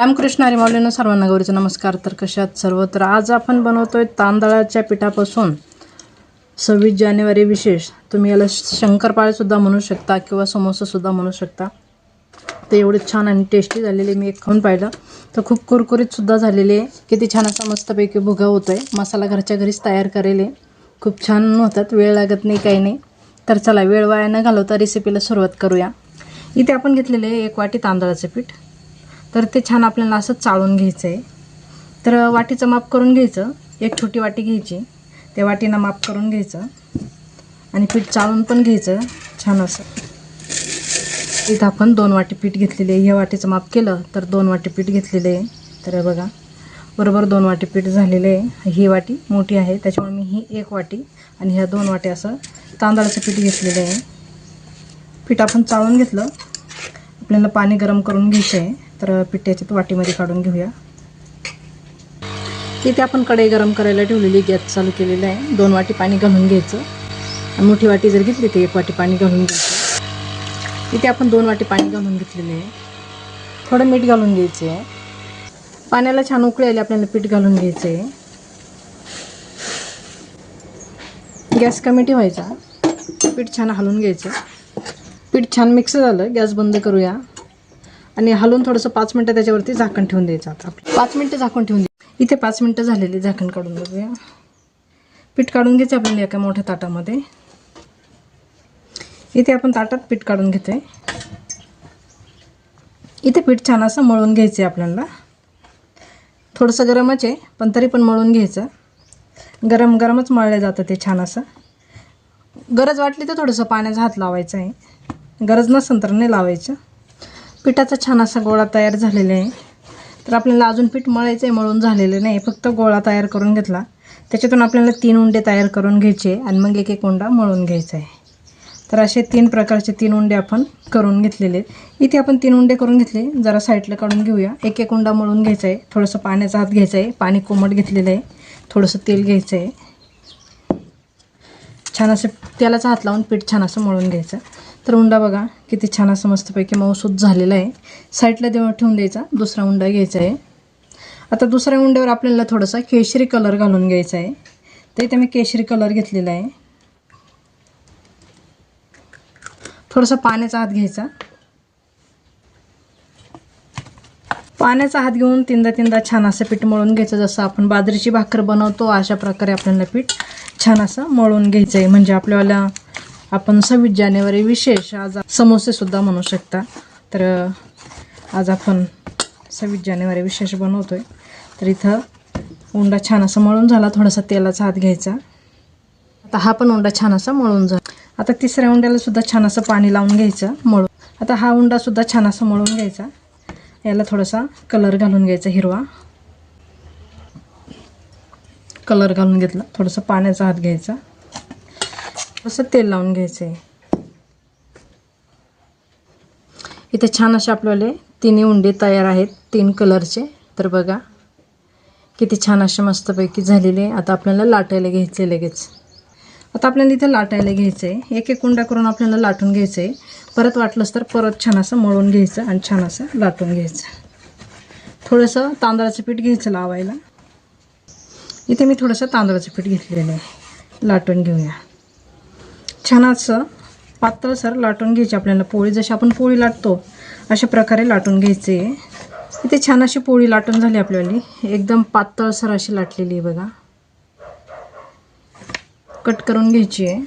रामकृष्ण हरी सर्वांना गौरीचा नमस्कार. तर कशात सर्व? तर आज आपण बनवतोय तांदळाच्या पिठापासून सव्वीस जानेवारी विशेष. तुम्ही याला शंकरपाळेसुद्धा म्हणू शकता किंवा समोसासुद्धा म्हणू शकता. ते एवढे छान आणि टेस्टी झालेले मी एक खाऊन पाहिलं. तर खूप कुरकुरीतसुद्धा झालेले आहे. किती छान असा मस्तपैकी भुगा होतो आहे मसाला घरच्या घरीच तयार करेल आहे खूप छान होतात. वेळ लागत नाही काही नाही. तर चला वेळ वाया न घालवता रेसिपीला सुरुवात करूया. इथे आपण घेतलेले आहे एक वाटी तांदळाचं पीठ. तर ते छान आपल्याला असं चाळून घ्यायचं आहे तर वाटीचं माप करून घ्यायचं. एक छोटी वाटी घ्यायची. त्या वाटीनं माप करून घ्यायचं. आणि पीठ चाळून पण घ्यायचं. छान असं. इथं आपण दोन वाटी पीठ घेतलेले आहे. ह्या वाटीचं माप केलं तर दोन वाटी पीठ घेतलेले आहे. तर बघा. बरोबर दोन वाटी पीठ झालेले आहे. ही वाटी मोठी आहे. त्याच्यामुळे मी ही एक वाटी आणि ह्या दोन वाटी असं तांदळाचं पीठ घेतलेलं आहे. पीठ आपण चाळून घेतलं. आपल्याला पाणी गरम करून घ्यायचं आहे. तर पीठ वाटीमध्ये काढून घेऊया. तिथे आपण कढई गरम करायला ठेवलेली गॅस चालू केलेला आहे. दोन वाटी पाणी घालून घ्यायचं. आणि मोठी वाटी जर घेतली तर एक वाटी पाणी घालून घ्यायचं. तिथे आपण दोन वाटी पाणी घालून घेतलेले आहे. थोडं मीठ घालून घ्यायचं आहे. पाण्याला छान उकळी आली आपल्याला पीठ घालून घ्यायचं आहे. गॅस कमी ठेवायचा. पीठ छान हलवून घ्यायचं पीठ छान मिक्स झालं गॅस बंद करूया. आणि हलवून थोडंसं पाच मिनटं त्याच्यावरती झाकण ठेवून द्यायचं आता. पाच मिनटं झाकून ठेवून द्या इथे पाच मिनटं झालेली झाकण काढून बघूया. पीठ काढून घ्यायचं आपल्याला एका मोठ्या ताटामध्ये. इथे आपण ताटात पीठ काढून घेतोय. इथे पीठ छान असं मळून घ्यायचं आहे आपल्याला. थोडंसं गरमच आहे पण तरी पण मळून घ्यायचं. गरम गरमच मळलं जातं ते छान असं. गरज वाटली तर थोडंसं पाण्याचा हात लावायचा आहे. गरज नसेल तर नाही लावायचं. पिठाचा छान असा गोळा तयार झालेला आहे. तर आपल्याला अजून पीठ मळायचं आहे मळून झालेलं नाही. फक्त गोळा तयार करून घेतला. त्याच्यातून आपल्याला तीन उंडे तयार करून घ्यायचे आणि मग एक एक उंडा मळून घ्यायचा आहे तर असे तीन प्रकारचे तीन उंडे आपण करून घेतलेले आहेत. इथे आपण तीन उंडे करून घेतले. जरा साईडला काढून घेऊया. एक एक उंडा मळून घ्यायचा आहे थोडंसं पाण्याचा हात घ्यायचा आहे पाणी कोमट घेतलेलं आहे. थोडंसं तेल घ्यायचं आहे छान असं तेलाचा हात लावून पीठ छान असं मळून घ्यायचं. तर उंडा बघा किती छान असं मस्तपैकी मऊसूत झालेला आहे. साईडला देवा ठेवून द्यायचा दुसरा उंडा घ्यायचा आहे. आता दुसऱ्या उंड्यावर आपल्याला थोडासा केशरी कलर घालून घ्यायचा आहे. तर इथे मी केशरी कलर घेतलेला आहे. थोडासा पाण्याचा हात घ्यायचा. पाण्याचा हात घेऊन तीनदा तीनदा छान असं पीठ मळून घ्यायचं जसं आपण बाजरीची भाकर बनवतो अशा प्रकारे आपल्याला पीठ छान असं मळून घ्यायचं आहे. म्हणजे आपल्याला आपण सव्वीस जानेवारी विशेष आज समोसेसुद्धा म्हणू शकता. तर आज आपण सव्वीस जानेवारी विशेष बनवतो आहे तर इथं उंडा छान असा मळून झाला थोडासा तेलाचा हात घ्यायचा. आता हा पण उंडा छान असा मळून झाला. आता तिसऱ्या उंड्याला सुद्धा छान असं पाणी लावून घ्यायचं मळून. आता हा उंडा सुद्धा छान असं मळून घ्यायचा. याला थोडासा कलर घालून घ्यायचा हिरवा. कलर घालून घेतला थोडंसं पाण्याचा हात घ्यायचा. असं तेल लावून घ्यायचं आहे इथे छान असे आपल्याला तिन्ही उंडे तयार आहेत तीन कलरचे. तर बघा किती छान असे मस्तपैकी झालेले आता आपल्याला लाटायला घ्यायचे लगेच. आता आपल्याला इथे लाटायला घ्यायचं आहे एक एक उंडा करून आपल्याला लाटून घ्यायचं आहे परत वाटलंच तर परत छान असं मळून घ्यायचं आणि छान असं लाटून घ्यायचं. थोडंसं तांदळाचं पीठ घ्यायचं लावायला. इथे मी थोडंसं तांदळाचं पीठ घेतलेलं आहे. लाटून घेऊया. छान असं पातळसर लाटून घ्यायची आपल्याला. पोळी जशी आपण पोळी लाटतो अशा प्रकारे लाटून घ्यायचे. आहे इथे छान अशी पोळी लाटून झाली आपल्याला एकदम पातळसर अशी लाटलेली आहे बघा. कट करून घ्यायची आहे.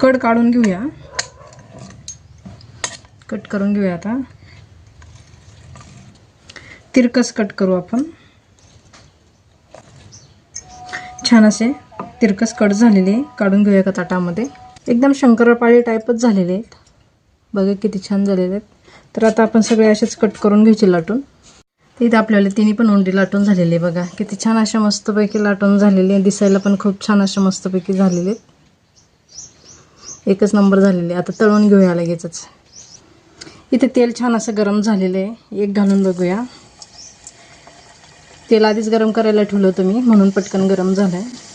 कड काढून घेऊया. कट करून घेऊया आता. तिरकस कट करू आपण. छान असे तिरकस कट झालेले काढून घेऊया का ताटामध्ये. एकदम शंकरपाळी टाईपच झालेले आहेत. बघा किती छान झालेले आहेत. तर आता आपण सगळे असेच कट करून घ्यायचे लाटून. इथे आपल्याला तिन्ही पण उंडी लाटून झालेली आहे बघा. किती छान अशा मस्तपैकी लाटून झालेली आहे. दिसायला पण खूप छान अशा मस्तपैकी झालेले आहेत. एकच नंबर झालेले आता तळून घेऊया लगेचच. इथे तेल छान असं गरम झालेलं आहे. एक घालून बघूया. तेल आधीच गरम करायला ठेवलं होतं मी म्हणून पटकन गरम झालं आहे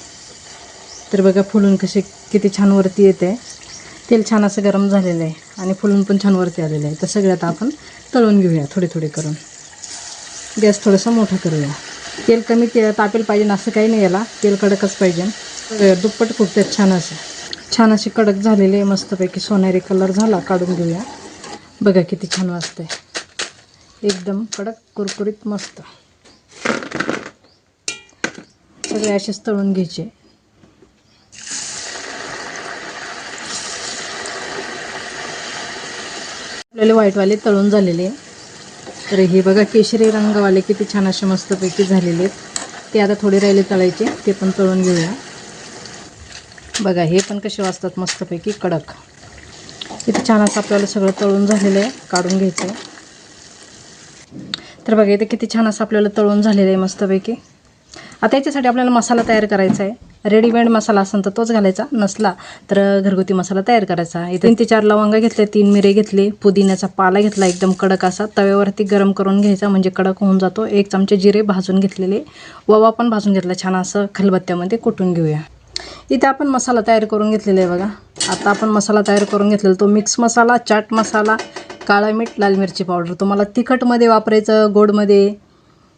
तर बघा फुलून कसे किती छान वरती येते. तेल छान असं गरम झालेलं आहे आणि फुलून पण छान वरती आलेलं आहे. तर सगळ्यात आपण तळून घेऊया थोडे थोडे करून. गॅस थोडंसं मोठा करूया. तेल कमी ते तापेल पाहिजे असं काही नाही याला. तेल कडकच पाहिजे. दुप्पट फुगतात छान असं. छान असे कडक झालेले मस्तपैकी सोनेरी कलर झाला. काढून घेऊया. बघा किती छान वाजतंय. एकदम कडक कुरकुरीत मस्त. सगळे असेच तळून घ्यायचे. आपल्याला व्हाईटवाले तळून झालेले तर हे बघा केशरी रंगवाले किती छान असे मस्तपैकी झालेले आहेत. ते आता थोडे राहिले तळायचे ते पण तळून घेऊया. बघा हे पण कसे वाजतात मस्तपैकी कडक. किती छान असं आपल्याला सगळं तळून झालेलं आहे काढून घ्यायचं आहे. तर बघा इथे किती छान असं आपल्याला तळून झालेलं आहे मस्तपैकी. आता याच्यासाठी आपल्याला मसाला तयार करायचा आहे. रेडीमेड मसाला असेल तर तोच घालायचा. नसला तर घरगुती मसाला तयार करायचा. इथे तीन ते चार लवंगा घेतले तीन मिरे घेतले पुदिन्याचा पाला घेतला एकदम कडक असा तव्यावरती गरम करून घ्यायचा म्हणजे कडक होऊन जातो. एक चमचे जिरे भाजून घेतलेले. ववा पण भाजून घेतला. छान असं खलबत्त्यामध्ये कुटून घेऊया. इथे आपण मसाला तयार करून घेतलेला आहे बघा. आता आपण मसाला तयार करून घेतलेला तो मिक्स मसाला चाट मसाला काळा मीठ लाल मिरची पावडर. तुम्हाला तिखटमध्ये वापरायचं गोडमध्ये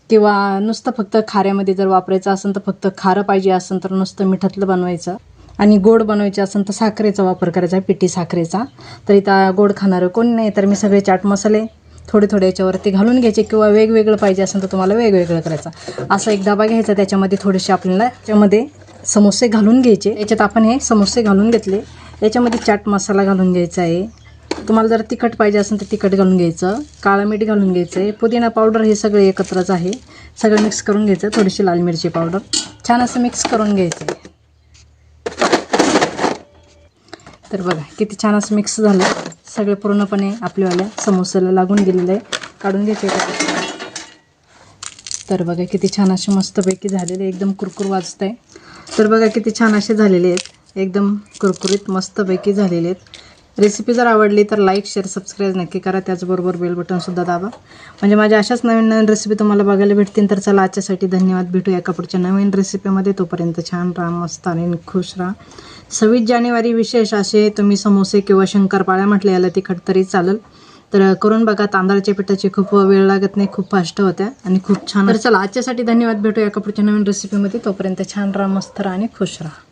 किंवा नुसतं फक्त खाऱ्यामध्ये जर वापरायचं असेल तर फक्त खारं पाहिजे असेल तर नुसतं मिठातलं बनवायचं. आणि गोड बनवायचे असेल तर साखरेचा वापर करायचा पिठी साखरेचा. तर इथं गोड खाणारं कोणी नाही तर मी सगळे चाट मसाले थोडे थोडे याच्यावरती घालून घ्यायचे किंवा वेगवेगळं पाहिजे असेल तर तुम्हाला वेगवेगळं करायचं. असा एक डबा घ्यायचा त्याच्यामध्ये थोडेसे आपल्याला त्याच्यामध्ये समोसे घालून घ्यायचे. याच्यात आपण हे समोसे घालून घेतले. याच्यामध्ये चाट मसाला घालून घ्यायचा आहे. तुम्हाला जर तिखट पाहिजे असेल तर तिखट घालून घ्यायचं काळं मीठ घालून घ्यायचं आहे पुदिना पावडर हे सगळे एकत्रच आहे. सगळं मिक्स करून घ्यायचं थोडीशी लाल मिरची पावडर छान असं मिक्स करून घ्यायचं. आहे तर बघा किती छान असं मिक्स झालं. सगळे पूर्णपणे आपल्यावाल्या समोस्याला लागून गेलेलं आहे. काढून घ्यायचे तर बघा किती छान असे मस्तपैकी झालेले एकदम कुरकुर वाजत आहे तर बघा किती छान असे झालेले आहेत. एकदम कुरकुरीत मस्तपैकी झालेले आहेत. रेसिपी जर आवडली तर लाईक शेअर सबस्क्राईब नक्की करा. त्याचबरोबर बेल बटनसुद्धा दाबा. म्हणजे माझ्या अशाच नवीन नवीन रेसिपी तुम्हाला बघायला भेटतील तर चला आजच्यासाठी धन्यवाद. भेटू एका पुढच्या नवीन रेसिपीमध्ये तोपर्यंत छान राहा मस्त आणि खुश राहा. सव्वीस जानेवारी विशेष असे तुम्ही समोसे किंवा शंकरपाळ्या म्हटले याला तिखट तरी चालेल. तर करून बघा तांदळाच्या पिठाची खूप वेळ लागत नाही खूप फास्ट होत्या आणि खूप छान तर चला आजच्यासाठी धन्यवाद. भेटू एका पुढच्या नवीन रेसिपीमध्ये तोपर्यंत छान राहा मस्त राहा आणि खुश राहा.